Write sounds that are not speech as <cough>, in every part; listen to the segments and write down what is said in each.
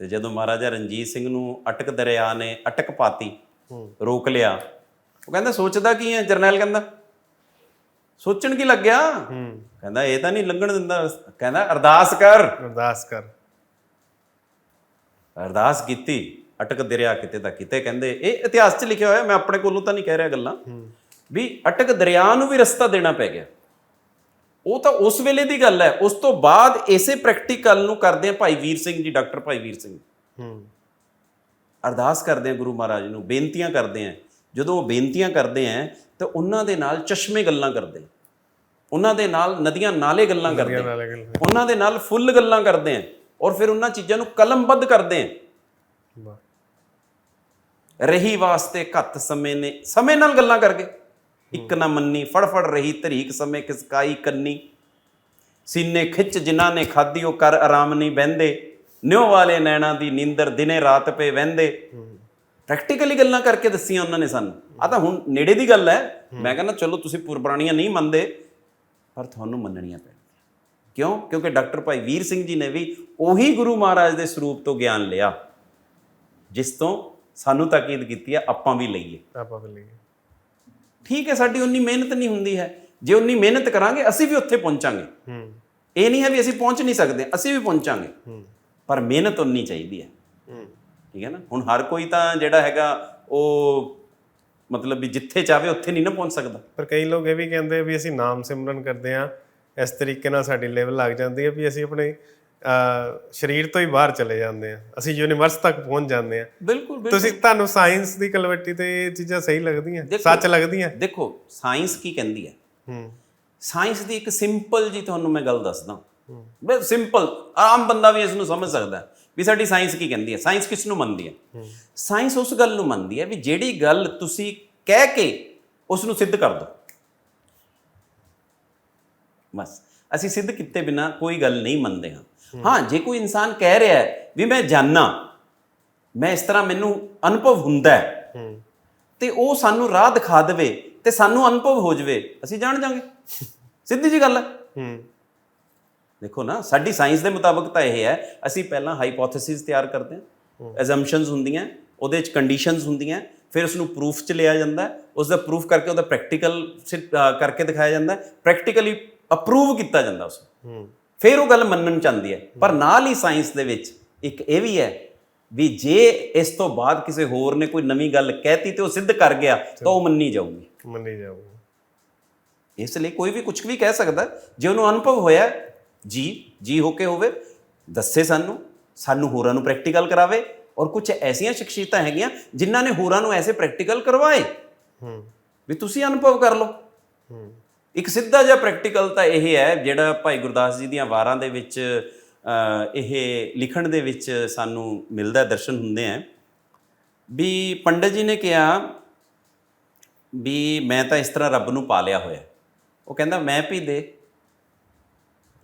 ਤੇ ਜਦੋਂ ਮਹਾਰਾਜਾ ਰਣਜੀਤ ਸਿੰਘ ਨੂੰ ਅਟਕ ਦਰਿਆ ਨੇ ਅਟਕ ਪਾਤੀ ਰੋਕ ਲਿਆ ਉਹ ਕਹਿੰਦਾ ਸੋਚਦਾ ਕੀ ਹੈ? ਜਰਨੈਲ ਕਹਿੰਦਾ ਸੋਚਣ ਕੀ ਲੱਗਿਆ? ਕਹਿੰਦਾ ਇਹ ਤਾਂ ਨਹੀਂ ਲੰਘਣ ਦਿੰਦਾ। ਕਹਿੰਦਾ ਅਰਦਾਸ ਕਰ। ਅਰਦਾਸ ਕਰ। ਅਰਦਾਸ ਕੀਤੀ ਅਟਕ ਦਰਿਆ ਕਿਤੇ ਤਾਂ ਕਿਤੇ ਕਹਿੰਦੇ ਇਹ ਇਤਿਹਾਸ 'ਚ ਲਿਖਿਆ ਹੋਇਆ ਮੈਂ ਆਪਣੇ ਕੋਲੋਂ ਤਾਂ ਨਹੀਂ ਕਹਿ ਰਿਹਾ ਗੱਲਾਂ। ਵੀ ਅਟਕ ਦਰਿਆ ਨੂੰ ਵੀ ਰਸਤਾ ਦੇਣਾ ਪੈ ਗਿਆ। ਉਹ ਤਾਂ ਉਸ ਵੇਲੇ ਦੀ ਗੱਲ ਹੈ। ਉਸ ਤੋਂ ਬਾਅਦ ਇਸੇ ਪ੍ਰੈਕਟੀਕਲ ਨੂੰ ਕਰਦੇ ਆ ਭਾਈ ਵੀਰ ਸਿੰਘ ਜੀ ਡਾਕਟਰ ਭਾਈ ਵੀਰ ਸਿੰਘ। ਹੂੰ। ਅਰਦਾਸ ਕਰਦੇ ਆ ਗੁਰੂ ਮਹਾਰਾਜ ਨੂੰ ਬੇਨਤੀਆਂ ਕਰਦੇ ਆ ਜਦੋਂ ਉਹ ਬੇਨਤੀਆਂ ਕਰਦੇ ਆ ਤਾਂ ਉਹਨਾਂ ਦੇ ਨਾਲ ਚਸ਼ਮੇ ਗੱਲਾਂ ਕਰਦੇ ਉਹਨਾਂ ਦੇ ਨਾਲ ਨਦੀਆਂ ਨਾਲੇ ਗੱਲਾਂ ਕਰਦੇ ਉਹਨਾਂ ਦੇ ਨਾਲ ਫੁੱਲ ਗੱਲਾਂ ਕਰਦੇ ਆ ਔਰ ਫਿਰ ਉਹਨਾਂ ਚੀਜ਼ਾਂ ਨੂੰ ਕਲਮਬੱਧ ਕਰਦੇ ਆ ਰਹੀ ਵਾਸਤੇ ਘੱਤ ਸਮੇਂ ਨੇ ਸਮੇਂ ਨਾਲ ਗੱਲਾਂ ਕਰਕੇ। ਇੱਕ ਨਾ ਮੰਨੀ, ਫੜਫੜ ਰਹੀ ਧਰੀਕ ਸਮੇਂ ਕਿਸਕਾਈ ਕੰਨੀ। ਸੀਨੇ ਖਿੱਚ ਜਿਨ੍ਹਾਂ ਨੇ ਖਾਦੀ ਉਹ ਕਰ ਆਰਾਮ ਨਹੀਂ ਬਹਿੰਦੇ। ਨਿਉ ਵਾਲੇ ਨੈਣਾ ਦੀ ਨੀਂਦਰ ਦਿਨੇ ਰਾਤ ਪੇ ਵਹਿੰਦੇ। ਪ੍ਰੈਕਟੀਕਲੀ ਗੱਲਾਂ ਕਰਕੇ ਦੱਸੀਆਂ ਉਹਨਾਂ ਨੇ ਸਾਨੂੰ। ਆ ਤਾਂ ਹੁਣ ਨੇੜੇ ਦੀ ਗੱਲ ਹੈ। ਮੈਂ ਕਹਿੰਦਾ, ਚਲੋ ਤੁਸੀਂ ਪੁਰਬਾਣੀਆਂ ਨਹੀਂ ਮੰਨਦੇ, ਪਰ ਤੁਹਾਨੂੰ ਮੰਨਣੀਆਂ ਪੈਣਗੀਆਂ। ਕਿਉਂ? ਕਿਉਂਕਿ ਡਾਕਟਰ ਭਾਈ ਵੀਰ ਸਿੰਘ ਜੀ ਨੇ ਵੀ ਉਹੀ ਗੁਰੂ ਮਹਾਰਾਜ ਦੇ ਸਰੂਪ ਤੋਂ ਗਿਆਨ ਲਿਆ। ਜਿਸ ਤੋਂ ਸਾਨੂੰ ਤਾਕੀਦ ਕੀਤੀ ਹੈ, ਆਪਾਂ ਵੀ ਲਈਏ। ਆਪਾਂ ਬਲੀ ਠੀਕ ਹੈ ਸਾਡੀ ਉਨੀ ਮਿਹਨਤ ਨਹੀਂ ਹੁੰਦੀ ਹੈ। ਜੇ ਉਨੀ ਮਿਹਨਤ ਕਰਾਂਗੇ ਅਸੀਂ ਵੀ ਉੱਥੇ ਪਹੁੰਚਾਂਗੇ। ਹੂੰ। ਇਹ ਨਹੀਂ ਹੈ ਵੀ ਅਸੀਂ ਪਹੁੰਚ ਨਹੀਂ ਸਕਦੇ ਅਸੀਂ ਵੀ ਪਹੁੰਚਾਂਗੇ। ਹੂੰ। ਪਰ ਮਿਹਨਤ ਉਨੀ ਚਾਹੀਦੀ ਹੈ। ਹੂੰ। ਠੀਕ ਹੈ ਨਾ? ਹੁਣ ਹਰ ਕੋਈ ਤਾਂ ਜਿਹੜਾ ਹੈਗਾ ਉਹ ਮਤਲਬ ਵੀ ਜਿੱਥੇ ਚਾਵੇ ਉੱਥੇ ਨਹੀਂ ਨਾ ਪਹੁੰਚ ਸਕਦਾ। ਪਰ ਕਈ ਲੋਕ ਇਹ ਵੀ ਕਹਿੰਦੇ ਵੀ ਅਸੀਂ ਨਾਮ ਸਿਮਰਨ ਕਰਦੇ ਆ ਇਸ ਤਰੀਕੇ ਨਾਲ ਸਾਡੀ ਲੈਵਲ ਲੱਗ ਜਾਂਦੀ ਹੈ ਵੀ ਅਸੀਂ ਆਪਣੇ ਸਰੀਰ ਤੋਂ ਹੀ ਬਾਹਰ ਚਲੇ ਜਾਂਦੇ ਆ। ਅਸੀਂ ਯੂਨੀਵਰਸ ਤੱਕ ਪਹੁੰਚ ਜਾਂਦੇ ਆ। ਬਿਲਕੁਲ ਬਿਲਕੁਲ। ਤੁਸੀਂ ਤੁਹਾਨੂੰ ਸਾਇੰਸ ਦੀ ਕਲਵੱਟੀ ਤੇ ਇਹ ਚੀਜ਼ਾਂ ਸਹੀ ਲੱਗਦੀਆਂ? ਸੱਚ ਲੱਗਦੀਆਂ? ਦੇਖੋ ਸਾਇੰਸ ਕੀ ਕਹਿੰਦੀ ਹੈ? ਹੂੰ। ਸਾਇੰਸ ਦੀ ਇੱਕ ਸਿੰਪਲ ਜੀ ਤੁਹਾਨੂੰ ਮੈਂ ਗੱਲ ਦੱਸਦਾ। ਬਸ ਸਿੰਪਲ ਆਮ ਬੰਦਾ ਵੀ ਇਸ ਨੂੰ ਸਮਝ ਸਕਦਾ ਵੀ ਸਾਡੀ ਸਾਇੰਸ ਕੀ ਕਹਿੰਦੀ ਹੈ। ਸਾਇੰਸ ਕਿਸ ਨੂੰ ਮੰਨਦੀ ਹੈ? ਸਾਇੰਸ ਉਸ ਗੱਲ ਨੂੰ ਮੰਨਦੀ ਹੈ ਵੀ ਜਿਹੜੀ ਗੱਲ ਤੁਸੀਂ ਕਹਿ ਕੇ ਉਸ ਨੂੰ ਸਿੱਧ ਕਰ ਦਿਓ ਬਸ ਅਸੀਂ ਸਿੱਧ ਕੀਤੇ ਬਿਨਾ ਕੋਈ ਗੱਲ ਨਹੀਂ ਮੰਨਦੇ ਹਾਂ। ਹਾਂ। ਜੇ ਕੋਈ ਇਨਸਾਨ ਕਹਿ ਰਿਹਾ ਹੈ ਵੀ ਮੈਂ ਜਾਣਨਾ ਮੈਂ ਇਸ ਤਰ੍ਹਾਂ ਮੈਨੂੰ ਅਨੁਭਵ ਹੁੰਦਾ ਹੈ ਤੇ ਉਹ ਸਾਨੂੰ ਰਾਹ ਦਿਖਾ ਦੇਵੇ ਤੇ ਸਾਨੂੰ ਅਨੁਭਵ ਹੋ ਜਾਵੇ ਅਸੀਂ ਜਾਣ ਜਾਾਂਗੇ ਸਿੱਧੀ ਜੀ ਗੱਲ ਹੈ। ਦੇਖੋ ਨਾ ਸਾਡੀ ਸਾਇੰਸ ਦੇ ਮੁਤਾਬਕ ਤਾਂ ਇਹ ਹੈ ਅਸੀਂ ਪਹਿਲਾਂ ਹਾਈਪੋਥੇਸਿਸ ਤਿਆਰ ਕਰਦੇ ਹਾਂ ਅਸੰਪਸ਼ਨਸ ਹੁੰਦੀਆਂ ਉਹਦੇ ਚ ਕੰਡੀਸ਼ਨਸ ਹੁੰਦੀਆਂ ਫਿਰ ਉਸ ਨੂੰ ਪ੍ਰੂਫ ਚ ਲਿਆ ਜਾਂਦਾ ਉਸ ਦਾ ਪ੍ਰੂਫ ਕਰਕੇ ਉਹਦਾ ਪ੍ਰੈਕਟੀਕਲ ਕਰਕੇ ਦਿਖਾਇਆ ਜਾਂਦਾ ਪ੍ਰੈਕਟੀਕਲੀ ਅਪਰੂਵ ਕੀਤਾ ਜਾਂਦਾ ਉਸ ਨੂੰ ਹੂੰ। ਫਿਰ ਉਹ ਗੱਲ ਮੰਨਣ ਚ ਆਉਂਦੀ ਹੈ। ਪਰ ਨਾਲ ਹੀ ਸਾਇੰਸ ਦੇ ਵਿੱਚ ਇੱਕ ਇਹ ਵੀ ਹੈ ਵੀ ਜੇ ਇਸ ਤੋਂ ਬਾਅਦ ਕਿਸੇ ਹੋਰ ਨੇ ਕੋਈ ਨਵੀਂ ਗੱਲ ਕਹਿਤੀ ਤੇ ਉਹ ਸਿੱਧ ਕਰ ਗਿਆ ਤਾਂ ਉਹ ਮੰਨੀ ਜਾਊਗੀ। ਮੰਨੀ ਜਾਊਗਾ। ਇਸ ਲਈ ਕੋਈ ਵੀ ਕੁਝ ਵੀ ਕਹਿ ਸਕਦਾ। ਜੇ ਉਹਨੂੰ ਅਨੁਭਵ ਹੋਇਆ ਜੀ ਜੀ ਹੋ ਕੇ ਹੋਵੇ ਦੱਸੇ ਸਾਨੂੰ ਸਾਨੂੰ ਹੋਰਾਂ ਨੂੰ ਪ੍ਰੈਕਟੀਕਲ ਕਰਾਵੇ ਔਰ ਕੁਝ ਐਸੀਆਂ ਸ਼ਖਸੀਅਤਾਂ ਹੈਗੀਆਂ ਜਿਨ੍ਹਾਂ ਨੇ ਹੋਰਾਂ ਨੂੰ ਐਸੇ ਪ੍ਰੈਕਟੀਕਲ ਕਰਵਾਏ। ਹੂੰ। ਵੀ ਤੁਸੀਂ ਅਨੁਭਵ ਕਰ ਲਓ। ਹੂੰ। ਇੱਕ ਸਿੱਧਾ ਜਿਹਾ ਪ੍ਰੈਕਟੀਕਲ ਤਾਂ ਇਹ ਹੈ ਜਿਹੜਾ ਭਾਈ ਗੁਰਦਾਸ ਜੀ ਦੀਆਂ ਵਾਰਾਂ ਦੇ ਵਿੱਚ ਇਹ ਲਿਖਣ ਦੇ ਵਿੱਚ ਸਾਨੂੰ ਮਿਲਦਾ ਦਰਸ਼ਨ ਹੁੰਦੇ ਆ ਵੀ ਪੰਡਤ ਜੀ ਨੇ ਕਿਹਾ ਵੀ ਮੈਂ ਤਾਂ ਇਸ ਤਰ੍ਹਾਂ ਰੱਬ ਨੂੰ ਪਾ ਲਿਆ ਹੋਇਆ। ਉਹ ਕਹਿੰਦਾ ਮੈਂ ਵੀ ਦੇ।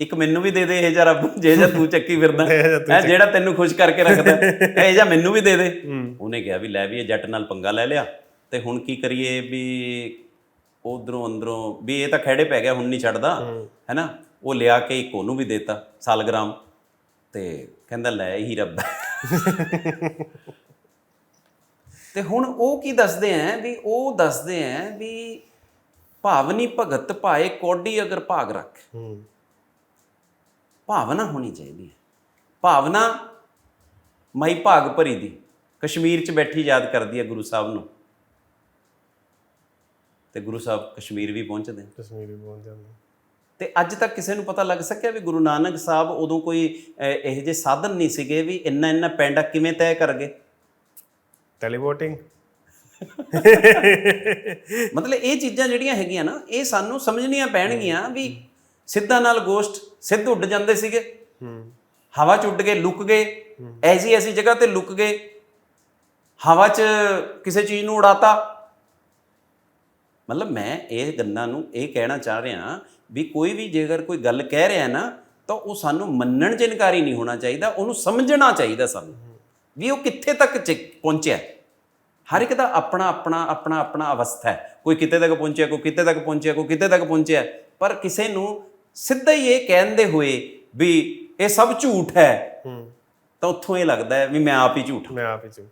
ਇੱਕ ਮੈਨੂੰ ਵੀ ਦੇ ਦੇ ਇਹ ਜਿਹਾ ਰੱਬ ਜੇ ਜਿਹਾ ਤੂੰ ਚੱਕੀ ਫਿਰਦਾ। ਹੈ ਜਿਹੜਾ ਤੈਨੂੰ ਖੁਸ਼ ਕਰਕੇ ਰੱਖਦਾ। <laughs> ਇਹ ਜਿਹਾ ਮੈਨੂੰ ਵੀ ਦੇ ਦੇ। ਉਹਨੇ ਕਿਹਾ ਵੀ ਲੈ ਵੀ ਇਹ ਜੱਟ ਨਾਲ ਪੰਗਾ ਲੈ ਲਿਆ। ਤੇ ਹੁਣ ਕੀ ਕਰੀਏ ਵੀ ਉਧਰੋਂ ਅੰਦਰੋਂ ਵੀ ਇਹ ਤਾਂ ਖੜੇ ਪੈ ਗਿਆ ਹੁਣ ਨਹੀਂ ਛੱਡਦਾ ਹੈਨਾ? ਉਹ ਲਿਆ ਕੇ ਇੱਕ ਉਹਨੂੰ ਵੀ ਦੇਤਾ ਸਾਲਗ੍ਰਾਮ। ਤੇ ਕਹਿੰਦਾ ਲੈ ਇਹੀ ਰੱਬ ਤੇ ਹੁਣ ਉਹ ਕੀ ਦੱਸਦੇ ਆ ਵੀ ਉਹ ਦੱਸਦੇ ਆ ਵੀ ਭਾਵਨੀ ਭਗਤ ਭਾਏ ਕੋਡੀ ਅਗਰ ਭਾਗ ਰੱਖ। ਭਾਵਨਾ ਹੋਣੀ ਚਾਹੀਦੀ ਹੈ ਭਾਵਨਾ ਮਈ ਭਾਗ ਭਰੀ ਦੀ। ਕਸ਼ਮੀਰ 'ਚ ਬੈਠੀ ਯਾਦ ਕਰਦੀ ਹੈ ਗੁਰੂ ਸਾਹਿਬ ਨੂੰ। ਤੇ ਗੁਰੂ ਸਾਹਿਬ ਕਸ਼ਮੀਰ ਵੀ ਪਹੁੰਚਦੇ ਨੇ। ਕਸ਼ਮੀਰੀ ਬੋਲ ਜਾਂਦੇ ਤੇ ਅੱਜ ਤੱਕ ਕਿਸੇ ਨੂੰ ਪਤਾ ਲੱਗ ਸਕਿਆ ਵੀ ਗੁਰੂ ਨਾਨਕ ਸਾਹਿਬ ਉਦੋਂ ਕੋਈ ਇਹੋ ਜਿਹੇ ਸਾਧਨ ਨਹੀਂ ਸੀਗੇ ਵੀ ਇੰਨਾ ਇੰਨਾ ਪੈਂਡਾ ਕਿਵੇਂ ਤੈਅ ਕਰ ਗਏ? ਟੈਲੀਵੋਟਿੰਗ ਮਤਲਬ ਇਹ ਚੀਜ਼ਾਂ ਜਿਹੜੀਆਂ ਹੈਗੀਆਂ ਨਾ ਇਹ ਸਾਨੂੰ ਸਮਝਣੀਆਂ ਪੈਣਗੀਆਂ ਵੀ ਸਿੱਧਾ ਨਾਲ ਗੋਸ਼ਟ ਸਿੱਧ ਉੱਡ ਜਾਂਦੇ ਸੀਗੇ। ਹੂੰ। ਹਵਾ 'ਚ ਉੱਡ ਗਏ ਲੁਕ ਗਏ ਐਸੀ ਐਸੀ ਜਗ੍ਹਾ ਤੇ ਲੁਕ ਗਏ। ਹਵਾ 'ਚ ਕਿਸੇ ਚੀਜ਼ ਨੂੰ ਉਡਾਤਾ ਮਤਲਬ ਮੈਂ ਇਹ ਗੱਲਾਂ ਨੂੰ ਇਹ ਕਹਿਣਾ ਚਾਹ ਰਿਹਾ ਵੀ ਕੋਈ ਵੀ ਜੇਕਰ ਕੋਈ ਗੱਲ ਕਹਿ ਰਿਹਾ ਨਾ ਤਾਂ ਉਹ ਸਾਨੂੰ ਮੰਨਣ 'ਚ ਇਨਕਾਰੀ ਨਹੀਂ ਹੋਣਾ ਚਾਹੀਦਾ ਉਹਨੂੰ ਸਮਝਣਾ ਚਾਹੀਦਾ ਸਾਨੂੰ। ਵੀ ਉਹ ਕਿੱਥੇ ਤੱਕ ਚ- ਪਹੁੰਚਿਆ ਹਰ ਇੱਕ ਦਾ ਆਪਣਾ ਆਪਣਾ ਆਪਣਾ ਆਪਣਾ ਅਵਸਥਾ ਹੈ। ਕੋਈ ਕਿਤੇ ਤੱਕ ਪਹੁੰਚਿਆ ਕੋਈ ਕਿਤੇ ਤੱਕ ਪਹੁੰਚਿਆ ਕੋਈ ਕਿਤੇ ਤੱਕ ਪਹੁੰਚਿਆ ਪਰ ਕਿਸੇ ਨੂੰ ਸਿੱਧਾ ਹੀ ਇਹ ਕਹਿੰਦੇ ਹੋਏ ਵੀ ਇਹ ਸਭ ਝੂਠ ਹੈ ਹੂੰ। ਤਾਂ ਉੱਥੋਂ ਇਹ ਲੱਗਦਾ ਹੈ ਵੀ ਮੈਂ ਆਪ ਹੀ ਝੂਠ ਮੈਂ ਆਪ ਹੀ ਝੂਠ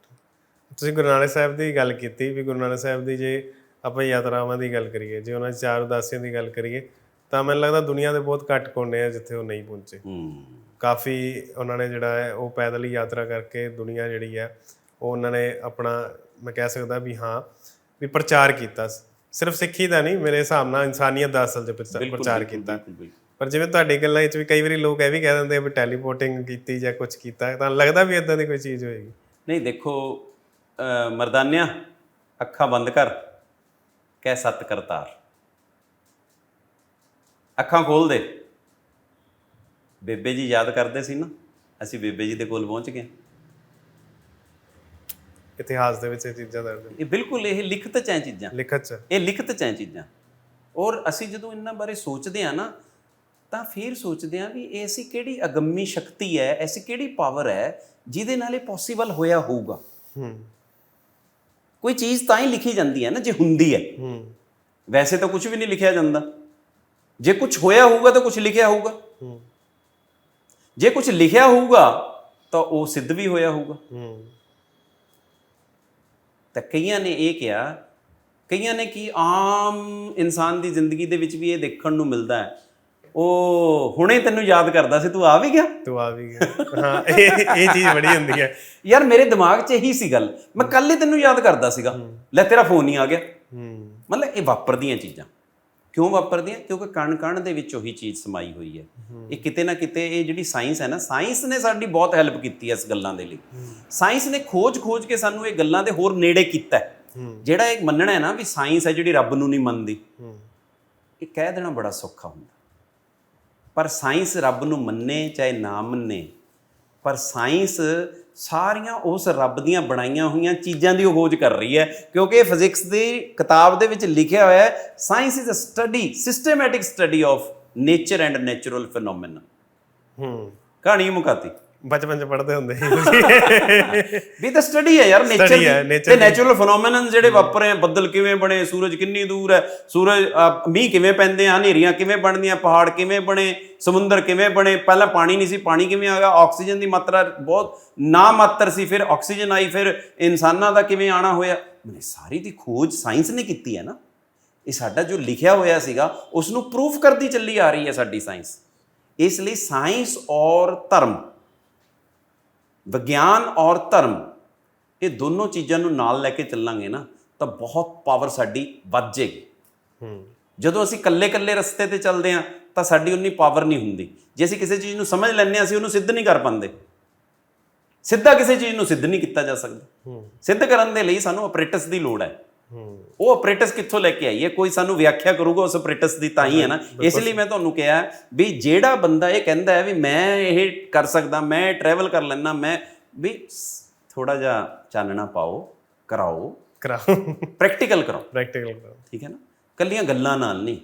ਤੁਸੀਂ ਗੁਰੂ ਨਾਨਕ ਸਾਹਿਬ ਦੀ ਗੱਲ ਕੀਤੀ ਵੀ ਗੁਰੂ ਨਾਨਕ ਸਾਹਿਬ ਦੀ ਜੇ ਆਪਾਂ ਯਾਤਰਾਵਾਂ ਦੀ ਗੱਲ ਕਰੀਏ ਜੇ ਉਹਨਾਂ ਚਾਰ ਉਦਾਸੀਆਂ ਦੀ ਗੱਲ ਕਰੀਏ ਤਾਂ ਮੈਨੂੰ ਲੱਗਦਾ ਦੁਨੀਆ ਦੇ ਬਹੁਤ ਘੱਟ ਕੋਨੇ ਆ ਜਿੱਥੇ ਉਹ ਨਹੀਂ ਪਹੁੰਚੇ। ਹੂੰ। ਕਾਫੀ ਉਹਨਾਂ ਨੇ ਜਿਹੜਾ ਹੈ ਉਹ ਪੈਦਲ ਹੀ ਯਾਤਰਾ ਕਰਕੇ ਦੁਨੀਆ ਜਿਹੜੀ ਹੈ ਉਹ ਉਹਨਾਂ ਨੇ ਆਪਣਾ ਮੈਂ ਕਹਿ ਸਕਦਾ ਵੀ ਹਾਂ ਵੀ ਪ੍ਰਚਾਰ ਕੀਤਾ। ਸਿਰਫ ਸਿੱਖੀ ਦਾ ਨਹੀਂ ਮੇਰੇ ਹਿਸਾਬ ਨਾਲ ਇਨਸਾਨੀਅਤ ਦਾ ਅਸਲ 'ਚ ਪ੍ਰਚਾ- ਪ੍ਰਚਾਰ ਕੀਤਾ। ਪਰ ਜਿਵੇਂ ਤੁਹਾਡੀ ਗੱਲਾਂ ਵਿੱਚ ਵੀ ਕਈ ਵਾਰੀ ਲੋਕ ਇਹ ਵੀ ਕਹਿ ਦਿੰਦੇ ਆ ਵੀ ਟੈਲੀਪੋਰਟਿੰਗ ਕੀਤੀ ਜਾਂ ਕੁਝ ਕੀਤਾ ਤਾਂ ਲੱਗਦਾ ਵੀ ਇਦਾਂ ਦੀ ਕੋਈ ਚੀਜ਼ ਹੋਏਗੀ? ਨਹੀਂ ਦੇਖੋ ਮਰਦਾਨਿਆਂ ਅੱਖਾਂ ਬੰਦ ਕਰ। ਕਹਿ ਸਤ ਕਰਤਾਰ। ਅੱਖਾਂ ਖੋਲ ਦੇ। ਬੇਬੇ ਜੀ ਯਾਦ ਕਰਦੇ ਸੀ ਨਾ ਅਸੀਂ ਬੇਬੇ ਜੀ ਦੇ ਕੋਲ ਪਹੁੰਚ ਗਏ। ਇਤਿਹਾਸ ਦੇ ਵਿੱਚ ਇਹ ਚੀਜ਼ਾਂ ਦਰਜ ਨੇ। ਇਹ ਬਿਲਕੁਲ ਇਹ ਲਿਖਤ ਚ ਹੈ ਚੀਜ਼ਾਂ। ਲਿਖਤ ਚ। ਇਹ ਲਿਖਤ ਚ ਹੈ ਚੀਜ਼ਾਂ। ਔਰ ਅਸੀਂ ਜਦੋਂ ਇਹਨਾਂ ਬਾਰੇ ਸੋਚਦੇ ਆ ਨਾ ਤਾਂ ਫਿਰ ਸੋਚਦੇ ਆ ਵੀ ਇਹ ਐਸੀ ਕਿਹੜੀ ਅਗੰਮੀ ਸ਼ਕਤੀ ਹੈ ਐਸੀ ਕਿਹੜੀ ਪਾਵਰ ਹੈ ਜਿਹਦੇ ਨਾਲ ਇਹ ਪੋਸੀਬਲ ਹੋਇਆ ਹੋਊਗਾ। ਹੂੰ। ਕੋਈ ਚੀਜ਼ ਤਾਂ ਹੀ ਲਿਖੀ ਜਾਂਦੀ ਹੈ ਨਾ ਜੇ ਹੁੰਦੀ ਹੈ। ਹੂੰ। ਵੈਸੇ ਤਾਂ ਕੁਝ ਵੀ ਨਹੀਂ ਲਿਖਿਆ ਜਾਂਦਾ। ਜੇ ਕੁਝ ਹੋਇਆ ਹੋਊਗਾ ਤਾਂ ਕੁਝ ਲਿਖਿਆ ਹੋਊਗਾ। ਹੂੰ। ਜੇ ਕੁਝ ਲਿਖਿਆ ਹੋਊਗਾ ਤਾਂ ਉਹ ਸਿੱਧ ਵੀ ਹੋਇਆ ਹੋਊਗਾ। ਹੂੰ। ਤਾਂ ਕਈਆਂ ਨੇ ਇਹ ਕਿਹਾ ਕਈਆਂ ਨੇ ਕੀ ਆਮ ਇਨਸਾਨ ਦੀ ਜ਼ਿੰਦਗੀ ਦੇ ਵਿੱਚ ਵੀ ਇਹ ਦੇਖਣ ਨੂੰ ਮਿਲਦਾ ਹੈ ਉਹ ਹੁਣੇ ਤੈਨੂੰ ਯਾਦ ਕਰਦਾ ਸੀ ਤੂੰ ਆ ਵੀ ਗਿਆ? ਤੂੰ ਆ ਵੀ ਗਿਆ। ਹਾਂ ਇਹ ਇਹ ਚੀਜ਼ ਬੜੀ ਹੁੰਦੀ ਹੈ। ਯਾਰ ਮੇਰੇ ਦਿਮਾਗ 'ਚ ਇਹੀ ਸੀ ਗੱਲ। ਮੈਂ ਕੱਲ ਹੀ ਤੈਨੂੰ ਯਾਦ ਕਰਦਾ ਸੀਗਾ। ਲੈ ਤੇਰਾ ਫੋਨ ਹੀ ਆ ਗਿਆ। ਮਤਲਬ ਇਹ ਵਾਪਰਦੀਆਂ ਚੀਜ਼ਾਂ। ਕਿਉਂ ਵਾਪਰਦੀਆਂ? ਕਿਉਂਕਿ ਕਣ ਕਣ ਦੇ ਵਿੱਚ ਉਹੀ ਚੀਜ਼ ਸਮਾਈ ਹੋਈ ਹੈ। ਇਹ ਕਿਤੇ ਨਾ ਕਿਤੇ ਇਹ ਜਿਹੜੀ ਸਾਇੰਸ ਹੈ ਨਾ ਸਾਇੰਸ ਨੇ ਸਾਡੀ ਬਹੁਤ ਹੈਲਪ ਕੀਤੀ ਹੈ ਇਸ ਗੱਲਾਂ ਦੇ ਲਈ। ਸਾਇੰਸ ਨੇ ਖੋਜ ਖੋਜ ਕੇ ਸਾਨੂੰ ਇਹ ਗੱਲਾਂ ਦੇ ਹੋਰ ਨੇੜੇ ਕੀਤਾ ਜਿਹੜਾ ਇਹ ਮੰਨਣਾ ਹੈ ਨਾ ਵੀ ਸਾਇੰਸ ਹੈ ਜਿਹੜੀ ਰੱਬ ਨੂੰ ਨਹੀਂ ਮੰਨਦੀ। ਇਹ ਕਹਿ ਦੇਣਾ ਬੜਾ ਸੌਖਾ ਹੁੰਦਾ। ਪਰ ਸਾਇੰਸ ਰੱਬ ਨੂੰ ਮੰਨੇ ਚਾਹੇ ਨਾ ਮੰਨੇ ਪਰ ਸਾਇੰਸ ਸਾਰੀਆਂ ਉਸ ਰੱਬ ਦੀਆਂ ਬਣਾਈਆਂ ਹੋਈਆਂ ਚੀਜ਼ਾਂ ਦੀ ਖੋਜ ਕਰ ਰਹੀ ਹੈ ਕਿਉਂਕਿ ਇਹ ਫਿਜ਼ਿਕਸ ਦੀ ਕਿਤਾਬ ਦੇ ਵਿੱਚ ਲਿਖਿਆ ਹੋਇਆ ਹੈ science is a study systematic study of nature and natural phenomena ਹੂੰ। ਕਹਾਣੀ ਮੁਕਾਤੀ। ਬਚਪਨ ਚ ਪੜ੍ਹਦੇ ਹੁੰਦੇ ਸੀ। ਵੀ ਤਾਂ ਸਟੱਡੀ ਹੈ ਯਾਰ ਨੇਚਰ ਦੀ। ਤੇ। ਨੈਚੁਰਲ ਫੀਨੋਮੇਨਨ ਜਿਹੜੇ ਵਾਪਰੇ ਆ ਬੱਦਲ ਕਿਵੇਂ ਬਣੇ ਸੂਰਜ ਕਿੰਨੀ ਦੂਰ ਹੈ ਸੂਰਜ ਮੀਂਹ ਕਿਵੇਂ ਪੈਂਦੇ ਆ ਹਨੇਰੀਆਂ ਕਿਵੇਂ ਬਣਦੀਆਂ ਪਹਾੜ ਕਿਵੇਂ ਬਣੇ ਸਮੁੰਦਰ ਕਿਵੇਂ ਬਣੇ ਪਹਿਲਾਂ ਪਾਣੀ ਨਹੀਂ ਸੀ ਪਾਣੀ ਕਿਵੇਂ ਆ ਗਿਆ ਆਕਸੀਜਨ ਦੀ ਮਾਤਰਾ ਬਹੁਤ ਨਾ ਮਾਤਰ ਸੀ ਫਿਰ ਆਕਸੀਜਨ ਆਈ ਫਿਰ ਇਨਸਾਨਾਂ ਦਾ ਕਿਵੇਂ ਆਣਾ ਹੋਇਆ? ਮਨੇ ਸਾਰੀ ਦੀ ਖੋਜ ਸਾਇੰਸ ਨੇ ਕੀਤੀ ਹੈ ਨਾ। ਇਹ ਸਾਡਾ ਜੋ ਲਿਖਿਆ ਹੋਇਆ ਸੀਗਾ ਉਸ ਨੂੰ ਪ੍ਰੂਫ ਕਰਦੀ ਚੱਲੀ ਆ ਰਹੀ ਹੈ ਸਾਡੀ ਸਾਇੰਸ ਇਸ ਲਈ ਸਾਇੰਸ ਔਰ ਧਰਮ ਵਿਗਿਆਨ ਔਰ ਧਰਮ ਇਹ ਦੋਨੋਂ ਚੀਜ਼ਾਂ ਨੂੰ ਨਾਲ ਲੈ ਕੇ ਚੱਲਾਂਗੇ ਨਾ ਤਾਂ ਬਹੁਤ ਪਾਵਰ ਸਾਡੀ ਵੱਧ ਜਾਏਗੀ। ਹੂੰ। ਜਦੋਂ ਅਸੀਂ ਇਕੱਲੇ-ਇਕੱਲੇ ਰਸਤੇ ਤੇ ਚੱਲਦੇ ਹਾਂ ਤਾਂ ਸਾਡੀ ਉਨੀ ਪਾਵਰ ਨਹੀਂ ਹੁੰਦੀ। ਜੇ ਅਸੀਂ ਕਿਸੇ ਚੀਜ਼ ਨੂੰ ਸਮਝ ਲੈਂਦੇ ਹਾਂ ਅਸੀਂ ਉਹਨੂੰ ਸਿੱਧ ਨਹੀਂ ਕਰ ਪਾਉਂਦੇ। ਸਿੱਧਾ ਕਿਸੇ ਚੀਜ਼ ਨੂੰ ਸਿੱਧ ਨਹੀਂ ਕੀਤਾ ਜਾ ਸਕਦਾ। ਸਿੱਧ ਕਰਨ ਦੇ ਲਈ ਸਾਨੂੰ ਆਪਰੇਟਸ ਦੀ ਲੋੜ ਹੂੰ। ਉਹ ਆਪਰੇਟਸ ਕਿੱਥੋਂ ਲੈ ਕੇ ਆਈਏ ਕੋਈ ਸਾਨੂੰ ਵਿਆਖਿਆ ਕਰੂਗਾ ਉਸ ਆਪਰੇਟਸ ਦੀ ਤਾਂ ਹੀ ਹੈ ਨਾ। ਇਸ ਲਈ ਮੈਂ ਤੁਹਾਨੂੰ ਕਿਹਾ ਵੀ ਜਿਹੜਾ ਬੰਦਾ ਇਹ ਕਹਿੰਦਾ ਹੈ ਵੀ ਮੈਂ ਇਹ ਕਰ ਸਕਦਾ ਮੈਂ ਟਰੈਵਲ ਕਰ ਲੈਣਾ ਮੈਂ ਵੀ ਥੋੜਾ ਜਿਹਾ ਚਾਨਣਾ ਪਾਓ ਕਰਾਓ। ਕਰਾਓ। ਪ੍ਰੈਕਟੀਕਲ ਕਰਾਓ। ਪ੍ਰੈਕਟੀਕਲ ਕਰਾਓ। ਠੀਕ ਹੈ ਨਾ? ਕੱਲੀਆਂ ਗੱਲਾਂ ਨਾਲ ਨਹੀਂ।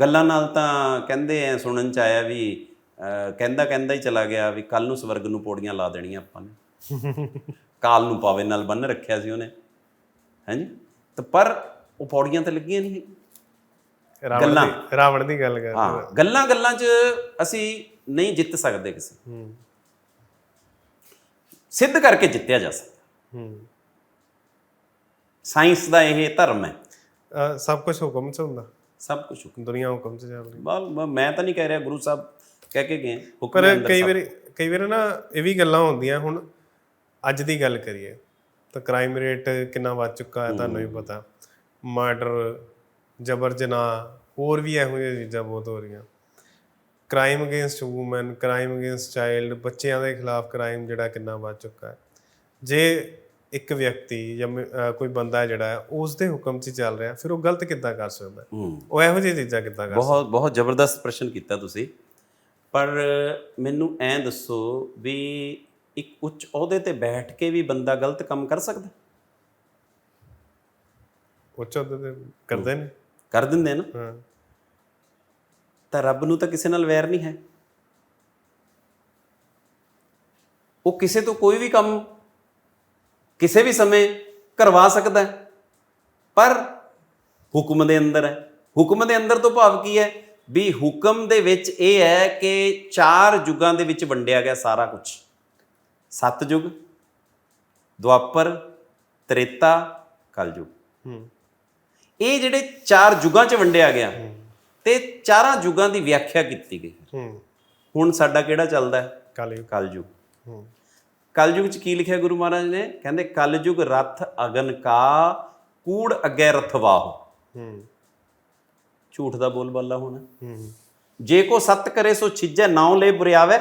ਗੱਲਾਂ ਨਾਲ ਤਾਂ ਕਹਿੰਦੇ ਐ ਸੁਣਨ ਚ ਆਇਆ ਵੀ ਕਹਿੰਦਾ ਕਹਿੰਦਾ ਹੀ ਚਲਾ ਗਿਆ ਵੀ ਕੱਲ ਨੂੰ ਸਵਰਗ ਨੂੰ ਪੌੜੀਆਂ ਲਾ ਦੇਣੀਆਂ ਆਪਾਂ ਨੇ। <laughs> ਕਾਲ ਨੂੰ ਪਾਵੇ ਨਾਲ ਬੰਨ ਰੱਖਿਆ ਸੀ ਉਹਨੇ। ਹਾਂਜੀ? ਤਾਂ ਪਰ ਉਹ ਪੌੜੀਆਂ ਤਾਂ ਲੱਗੀਆਂ ਨਹੀਂ ਰਾਵਣ ਗੱਲਾਂ। ਦੀ ਰਾਵਣ ਦੀ ਗੱਲ ਕਰ ਹਾਂ ਗੱਲਾਂ ਗੱਲਾਂ 'ਚ ਅਸੀਂ ਨਹੀਂ ਜਿੱਤ ਸਕਦੇ ਕਿਸੇ। ਹੂੰ। ਸਿੱਧ ਕਰਕੇ ਜਿੱਤਿਆ ਜਾ ਸਕਦਾ। ਹੂੰ। ਸਾਇੰਸ ਦਾ ਇਹ ਧਰਮ ਹੈ। ਅਹ ਸਭ ਕੁਝ ਹੁਕਮ ਚ ਹੁੰਦਾ। ਸਭ ਕੁਝ ਦੁਨੀਆ ਹੁਕਮ ਚ ਚੱਲ ਰਹੀ ਮੈਂ ਤਾਂ ਨਹੀਂ ਕਹਿ ਰਿਹਾ ਗੁਰੂ ਸਾਹਿਬ ਕਹਿ ਕੇ ਗਏ। ਹੁਕਮ ਪਰ ਅੰਦਰ ਕਈ ਵਾਰੀ ਕਈ ਵਾਰੀ ਨਾ ਇਹ ਵੀ ਗੱਲਾਂ ਹੁੰਦੀਆਂ ਹੁਣ ਅੱਜ ਦੀ ਗੱਲ ਕਰੀਏ। ਤਾਂ ਕ੍ਰਾਈਮ ਰੇਟ ਕਿੰਨਾ ਵੱਧ ਚੁੱਕਾ ਹੈ ਤੁਹਾਨੂੰ ਵੀ ਪਤਾ। ਮਰਡਰ ਜਬਰ ਜਨਾਹ ਹੋਰ ਵੀ ਇਹੋ ਜਿਹੀਆਂ ਚੀਜ਼ਾਂ ਬਹੁਤ ਹੋ ਰਹੀਆਂ। Crime against woman crime against child ਬੱਚਿਆਂ ਦੇ ਖਿਲਾਫ ਕ੍ਰਾਈਮ ਜਿਹੜਾ ਕਿੰਨਾ ਵੱਧ ਚੁੱਕਾ ਹੈ। ਜੇ ਇੱਕ ਵਿਅਕਤੀ ਜਾਂ ਕੋਈ ਬੰਦਾ ਜਿਹੜਾ ਉਸ ਦੇ ਹੁਕਮ 'ਚ ਚੱਲ ਰਿਹਾ ਫਿਰ ਉਹ ਗਲਤ ਕਿੱਦਾਂ ਕਰ ਸਕਦਾ ਉਹ ਇਹੋ ਜਿਹੀਆਂ ਚੀਜ਼ਾਂ ਕਿੱਦਾਂ ਕਰ ਬਹੁਤ ਬਹੁਤ ਜ਼ਬਰਦਸਤ ਪ੍ਰਸ਼ਨ ਕੀਤਾ ਤੁਸੀਂ। ਪਰ ਮੈਨੂੰ ਐਂ ਦੱਸੋ ਵੀ ਇੱਕ ਉੱਚ ਅਹੁਦੇ ਤੇ ਬੈਠ ਕੇ ਵੀ ਬੰਦਾ ਗਲਤ ਕੰਮ ਕਰ ਸਕਦਾ? ਉੱਚ ਅਹੁਦੇ ਤੇ ਕਰਦੇ ਨੇ। ਕਰ ਦਿੰਦੇ ਨਾ। ਹਾਂ। ਤਾਂ ਰੱਬ ਨੂੰ ਤਾਂ ਕਿਸੇ ਨਾਲ ਵੈਰ ਨਹੀਂ ਹੈ। ਉਹ ਕਿਸੇ ਤੋਂ ਕੋਈ ਵੀ ਕੰਮ ਕਿਸੇ ਵੀ ਸਮੇਂ ਕਰਵਾ ਸਕਦਾ ਹੈ। ਪਰ ਹੁਕਮ ਦੇ ਅੰਦਰ ਹੈ। ਹੁਕਮ ਦੇ ਅੰਦਰ ਤੋਂ ਭਾਵ ਕੀ ਹੈ? ਵੀ ਹੁਕਮ ਦੇ ਵਿੱਚ ਇਹ ਹੈ ਕਿ ਚਾਰ ਯੁੱਗਾਂ ਦੇ ਵਿੱਚ ਵੰਡਿਆ ਗਿਆ ਸਾਰਾ ਕੁਝ ਸਤਜੁਗ ਦੁਆਪਰ ਤ੍ਰੇਤਾ ਕਲਯੁਗ। ਹੂੰ। ਇਹ ਜਿਹੜੇ ਚਾਰ ਯੁਗਾਂ 'ਚ ਵੰਡਿਆ ਗਿਆ ਤੇ ਚਾਰਾਂ ਯੁਗਾਂ ਦੀ ਵਿਆਖਿਆ ਕੀਤੀ ਗਈ। ਹੂੰ। ਹੁਣ ਸਾਡਾ ਕਿਹੜਾ ਚੱਲਦਾ ਹੈ? ਕਲਯੁਗ। ਕਲਯੁਗ। ਹੂੰ। ਕਲਯੁਗ 'ਚ ਕੀ ਲਿਖਿਆ ਗੁਰੂ ਮਹਾਰਾਜ ਨੇ? ਕਹਿੰਦੇ ਕਲਯੁਗ ਰਥ ਅਗਨ ਕਾ ਕੂੜ ਅੱਗੇ ਰਥਵਾਹ ਹੂੰ। ਝੂਠ ਦਾ ਬੋਲ ਬੱਲਾ ਹੋਣਾ। ਹੂੰ। ਜੇ ਕੋ ਸਤ ਕਰੇ ਸੋ ਛਿਜੈ ਨਾਉ ਲੈ ਬੁਰਿਆਵੇ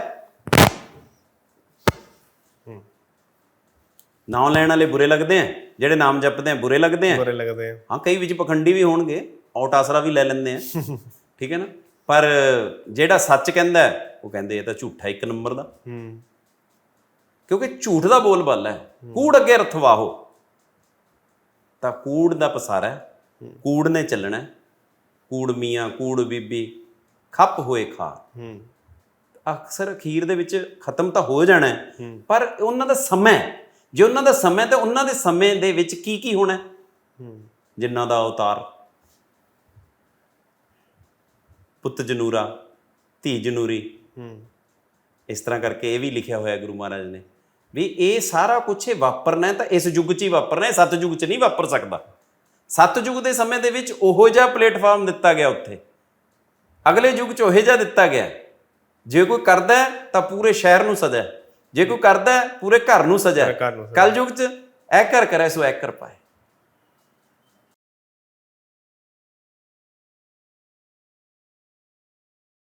ਨਾਉ ਲੈਣ ਵਾਲੇ ਬੁਰੇ ਲੱਗਦੇ ਆ? ਜਿਹੜੇ ਨਾਮ ਜਪਦੇ ਆ ਬੁਰੇ ਲੱਗਦੇ ਆ? ਬੁਰੇ ਲੱਗਦੇ ਆ। ਹਾਂ ਕਈ ਵਿੱਚ ਪਖੰਡੀ ਵੀ ਹੋਣਗੇ ਔਟ ਆਸਰਾ ਵੀ ਲੈ ਲੈਂਦੇ ਆ। <laughs> ਠੀਕ ਹੈ ਨਾ? ਪਰ ਜਿਹੜਾ ਸੱਚ ਕਹਿੰਦਾ ਉਹ ਕਹਿੰਦੇ ਇਹ ਤਾਂ ਝੂਠਾ ਇੱਕ ਨੰਬਰ ਦਾ। ਹੂੰ। ਕਿਉਂਕਿ ਝੂਠ ਦਾ ਬੋਲ ਬੱਲਾ ਹੈ। ਕੂੜ ਅੱਗੇ ਰਥਵਾਹੋ। ਤਾਂ ਕੂੜ ਦਾ ਪਸਾਰਾ ਹੈ। ਕੂੜ ਨੇ ਚੱਲਣਾ। ਕੂੜ ਮੀਆਂ ਕੂੜ ਬੀਬੀ ਖੱਪ ਹੋਏ ਖਾ ਹੂੰ। ਅਕਸਰ ਅਖੀਰ ਦੇ ਵਿੱਚ ਖਤਮ ਤਾਂ ਹੋ ਜਾਣਾ ਪਰ ਉਹਨਾਂ ਦਾ ਸਮਾਂ। ਜੇ ਉਹਨਾਂ ਦਾ ਸਮਾਂ ਤੇ ਉਹਨਾਂ ਦੇ ਸਮੇਂ ਦੇ ਵਿੱਚ ਕੀ ਕੀ ਹੋਣਾ ਜਿਨ੍ਹਾਂ ਦਾ ਅਵਤਾਰ। ਪੁੱਤ ਜਨੂਰਾ ਧੀ ਜਨੂਰੀ। ਹੂੰ। ਇਸ ਤਰ੍ਹਾਂ ਕਰਕੇ ਇਹ ਵੀ ਲਿਖਿਆ ਹੋਇਆ ਗੁਰੂ ਮਹਾਰਾਜ ਨੇ ਵੀ ਇਹ ਸਾਰਾ ਕੁਝ ਇਹ ਵਾਪਰਨਾ ਤਾਂ ਇਸ ਯੁੱਗ 'ਚ ਹੀ ਵਾਪਰਨਾ ਹੈ ਸਤਯੁਗ 'ਚ ਨਹੀਂ ਵਾਪਰ ਸਕਦਾ। ਸਤਯੁਗ ਦੇ ਸਮੇਂ ਦੇ ਵਿੱਚ ਉਹੋ ਜਿਹਾ ਪਲੇਟਫਾਰਮ ਦਿੱਤਾ ਗਿਆ ਉੱਥੇ। ਅਗਲੇ ਯੁੱਗ 'ਚ ਉਹੋ ਜਿਹਾ ਦਿੱਤਾ ਗਿਆ। ਜੇ ਕੋਈ ਕਰਦਾ ਤਾਂ ਪੂਰੇ ਸ਼ਹਿਰ ਨੂੰ ਸਜ਼ਾ ਹੈ। ਜੇ ਕੋਈ ਕਰਦਾ ਹੈ ਪੂਰੇ ਘਰ ਨੂੰ ਸਜ਼ਾ ਹੈ। ਘਰ ਨੂੰ ਕਲ ਯੁੱਗ 'ਚ ਐ ਕਰ ਕਰੇ ਸੋ ਐ ਕਰ ਪਾਏ